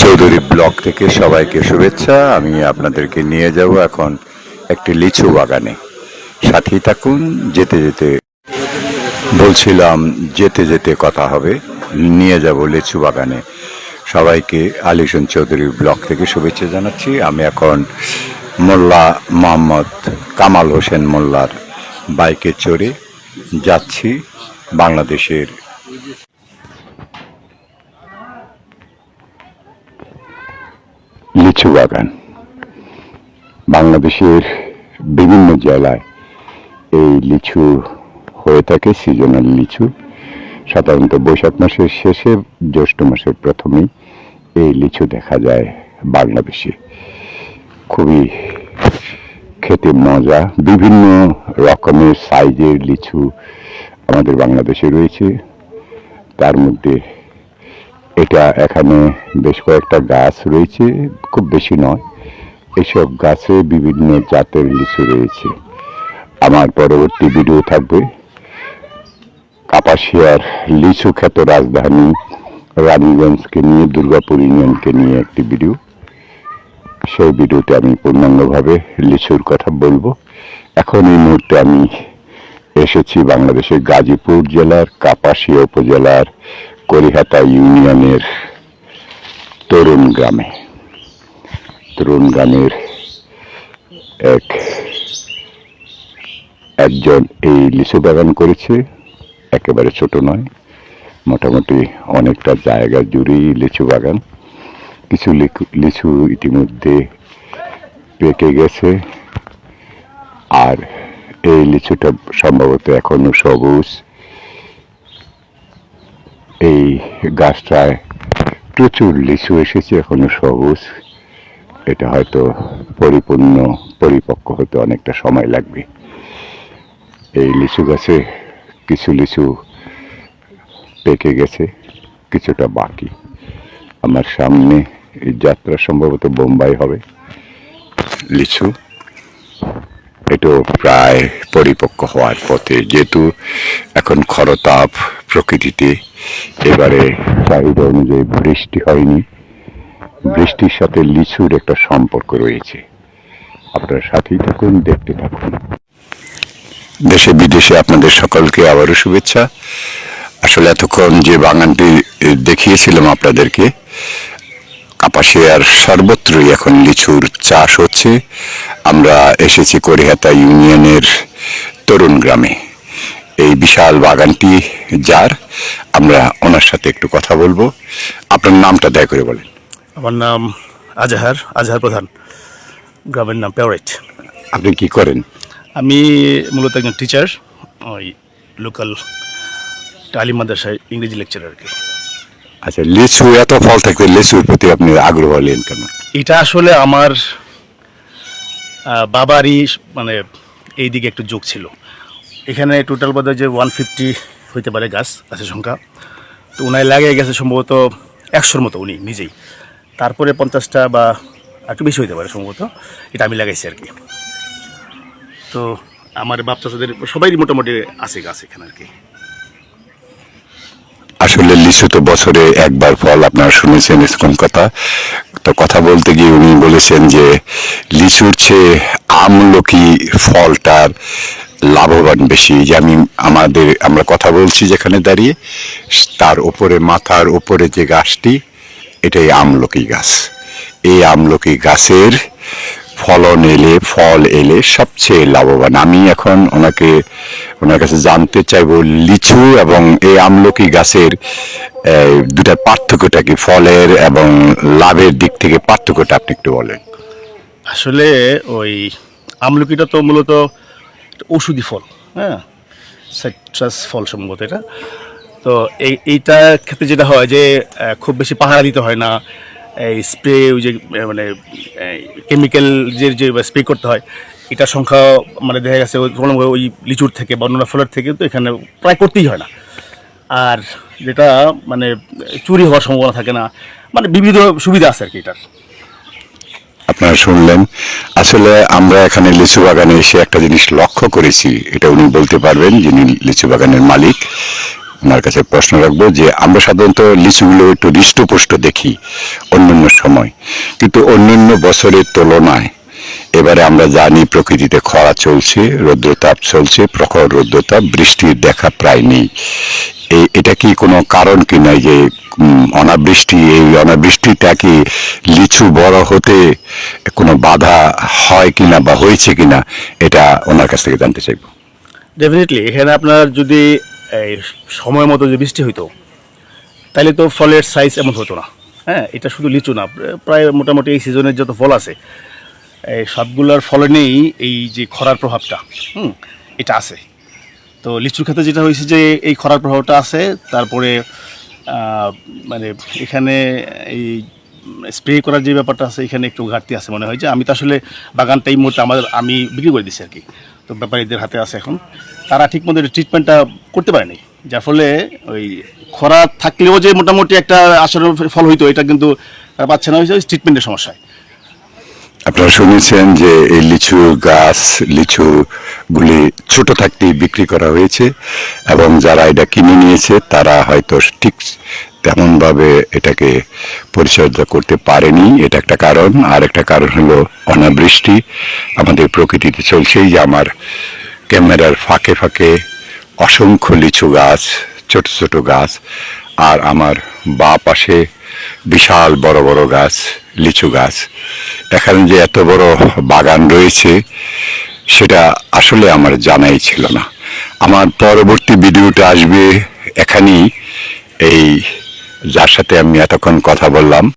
Chowdhury block থেকে সবাইকে শুভেচ্ছা। আমি আপনাদেরকে নিয়ে যাব এখন একটি লিচু বাগানে। সাথেই থাকুন, যেতে যেতে বলছিলাম যেতে যেতে কথা হবে, নিয়ে যাব লিচু বাগানে। সবাইকে আলিশন চৌধুরী ব্লক থেকে শুভেচ্ছা জানাচ্ছি। আমি এখন মোল্লা মোহাম্মদ কামাল হোসেন মোল্লার বাইকে চড়ে যাচ্ছি বাংলাদেশের লিচু বাগান। বাংলাদেশের বিভিন্ন জেলায় এই লিচু হয়ে থাকে সিজনাল লিচু। সাধারণত বৈশাখ মাসের শেষে, জ্যৈষ্ঠ মাসের প্রথমেই এই লিচু দেখা যায় বাংলাদেশে। খুবই খেতে মজা, বিভিন্ন রকমের সাইজের লিচু আমাদের বাংলাদেশে রয়েছে। তার মধ্যে এটা এখানে বেশ কয়েকটা গাছ রয়েছে, খুব বেশি নয়। এসব গাছে বিভিন্ন জাতের লিচু রয়েছে। আমার পরবর্তী ভিডিও থাকবে। কাপাসিয়ার লিচু খ্যাত রাজধানী রানীগঞ্জকে নিয়ে, দুর্গাপুর ইউনিয়নকে নিয়ে একটি ভিডিও সেই ভিডিওতে আমি পূর্ণাঙ্গভাবে লিচুর কথা বলব। এখন এই মুহূর্তে আমি এসেছি বাংলাদেশের গাজীপুর জেলার, কাপাসিয়া উপজেলার করিহাতা ইউনিয়নের তরুণ গ্রামে। তরুণ গ্রামের এক, একজন এই লিচু বাগান করেছে। একেবারে ছোট নয়, মোটামুটি অনেকটা জায়গা জুড়েই লিচু বাগান। কিছু লিচু- ইতিমধ্যে পেকে গেছে। আর এই লিচুটা সম্ভবত এখনও সবুজ। এই গাছটায় প্রচুর লিচু এসেছে, এখনও সবুজ। এটা হয়তো পরিপূর্ণ, পরিপক্ক হতে অনেকটা সময় লাগবে। এই লিচু গাছে কিছু লিচু পেকে গেছে, কিছুটা বাকি। আমার সামনে এই যাত্রা সম্ভবত বোম্বাই হবে। লিচু এটাও প্রায় পরিপক্ক হওয়ার পথে। যেহেতু এখন খরতাপ প্রকৃতিতে, এবারে চাহিদা অনুযায়ী বৃষ্টি হয়নি। বৃষ্টির সাথে লিচুর একটা সম্পর্ক রয়েছে। আপনার সাথেই থাকুন, দেখতে থাকুন। দেশে বিদেশে আপনাদের সকলকে আবারও শুভেচ্ছা। আসলে এতক্ষণ যে বাগানটি দেখিয়েছিলাম আপনাদেরকে কাপাসিয়ার সর্বত্রই এখন লিচুর চাষ হচ্ছে। আমরা এসেছি করিহাতা ইউনিয়নের তরুণ গ্রামে। এই বিশাল বাগানটি যার আমরা ওনার সাথে একটু কথা বলব। আপনার নামটা দয়া করে বলেন। আমার নাম আজহার আজহার প্রধান। গ্রামের নাম পেওরেট আপনি কি করেন? আমি মূলত একজন টিচার ওই লোকাল তালিম মাদ্রাসায় ইংরেজি লেকচারার আর কি। আচ্ছা লিচু, এত ফল থাকতে লিচুর প্রতি আপনি আগ্রহ হলেন কেন? এটা আসলে আমার বাবারই মানে এই দিকে একটু যোগ ছিল। এখানে টোটাল বোধ যে ওয়ান ফিফটি হইতে পারে গাছ গাছের সংখ্যা। তো উনায় লাগিয়ে গেছে সম্ভবত একশোর মতো উনি নিজেই। তারপরে পঞ্চাশটা বা একটু বেশি হইতে পারে সম্ভবত, এটা আমি লাগাইছি আর কি। তো আমার বাপ চাচাদের সবাই মোটামুটি আছে গাছ এখানে আর কি। আসলে লিচু তো বছরে একবার ফল আপনারা শুনেছেন এরকম কথা। তো কথা বলতে গিয়ে উনি বলেছেন যে, লিচুর চেয়ে আমলকি ফলটার লাভবান বেশি। যে আমি আমাদের, আমরা কথা বলছি যেখানে দাঁড়িয়ে, তার উপরে, মাথার উপরে যে গাছটি, এটাই আমলকি গাছ। এই আমলকি গাছের ফলন এলে, ফল এলে সবচেয়ে লাভবান। আমি এখন ওনাকে, ওনার কাছে জানতে চাইব লিচু এবং এই আমলকি গাছের দুটার পার্থক্যটা কি? ফলের এবং লাভের দিক থেকে পার্থক্যটা আপনি একটু বলেন। আসলে ওই আমলকিটা তো মূলত ওষুধি ফল হ্যাঁ? ফল সম্ভবত এটা। তো এই এইটা ক্ষেত্রে যেটা হয় যে খুব বেশি পাহারা দিতে হয় না। স্প্রে ওই যে মানে কেমিক্যাল যে যে স্প্রে করতে হয়, এটার সংখ্যা মানে দেখা গেছে ওই লিচুর থেকে বা অন্যান্য ফলের থেকে তো এখানে প্রায় করতেই হয় না। আর যেটা মানে চুরি হওয়ার সম্ভাবনা থাকে না মানে বিবিধ সুবিধা আছে আর কি এটার। আপনারা শুনলেন, আসলে আমরা এখানে লিচু বাগানে এসে একটা জিনিস লক্ষ্য করেছি, এটা উনি বলতে পারবেন যিনি লিচু বাগানের মালিক। ওনার কাছে প্রশ্ন রাখব যে আমরা সাধারণত লিচুগুলো একটু হৃষ্টপুষ্ট দেখি অন্যান্য সময়। কিন্তু অন্যান্য বছরের তুলনায় এবারে আমরা জানি প্রকৃতিতে খরা চলছে, রৌদ্রতাপ চলছে, প্রখর রৌদ্রতাপ, বৃষ্টির দেখা প্রায় নেই। এটা কি কোনো কারণ কি নাই যে অনাবৃষ্টি, এই অনাবৃষ্টিটা কি লিচু বড় হতে কোনো বাধা হয় কিনা বা হয়েছে কিনা, এটা ওনার কাছ থেকে জানতে চাইব। ডেফিনেটলি এখানে আপনার যদি এই সময় মতো যদি বৃষ্টি হইতো তাহলে তো ফলের সাইজ এমন হতো না। হ্যাঁ এটা শুধু লিচু না, প্রায়- মোটামুটি এই সিজনের যত ফল আছে, এই সবগুলোর ফলে নেই এই যে খরার প্রভাবটা, হুম, এটা আছে। তো লিচুর ক্ষেত্রে যেটা হয়েছে যে, এই খরার প্রভাবটা আছে, তারপরে মানে এখানে এই স্প্রে করার যে ব্যাপারটা আছে, এখানে একটু ঘাটতি আছে মনে হয় যে, আমি তো আসলে বাগানটা এই মুহূর্তে আমাদের, আমি বিক্রি করে দিচ্ছি আর কি। তো ব্যাপারীদের হাতে আছে এখন। তারা ঠিক মতো ট্রিটমেন্টটা করতে পারেনি। যার ফলে ওই খরা থাকলেও যে মোটামুটি একটা আসলে ফল হইতো, এটা কিন্তু তারা পাচ্ছে না। হয়েছে ট্রিটমেন্টের সমস্যায়। আপনারা শুনেছেন যে এই লিচু গাছ লিচু গুলি ছোট থাকতেই বিক্রি করা হয়েছে এবং যারা এটা কিনে নিয়েছে, তারা হয়তো ঠিক তেমনভাবে এটাকে পরিচর্যা করতে পারেনি। এটা একটা কারণ। আর একটা কারণ হলো অনাবৃষ্টি। আমাদের প্রকৃতিতে চলছেই যে আমার ক্যামেরার ফাঁকে ফাঁকে অসংখ্য লিচু গাছ, ছোট ছোট গাছ আর আমার বা পাশে বিশাল বড় বড় গাছ। লিচু গাছ। এখানে যে এত বড় বাগান রয়েছে, সেটা আসলে আমার জানাই ছিল না। আমার পরবর্তী ভিডিওটা আসবে এখানেই। এই, যার সাথে আমি এতক্ষণ কথা বললাম।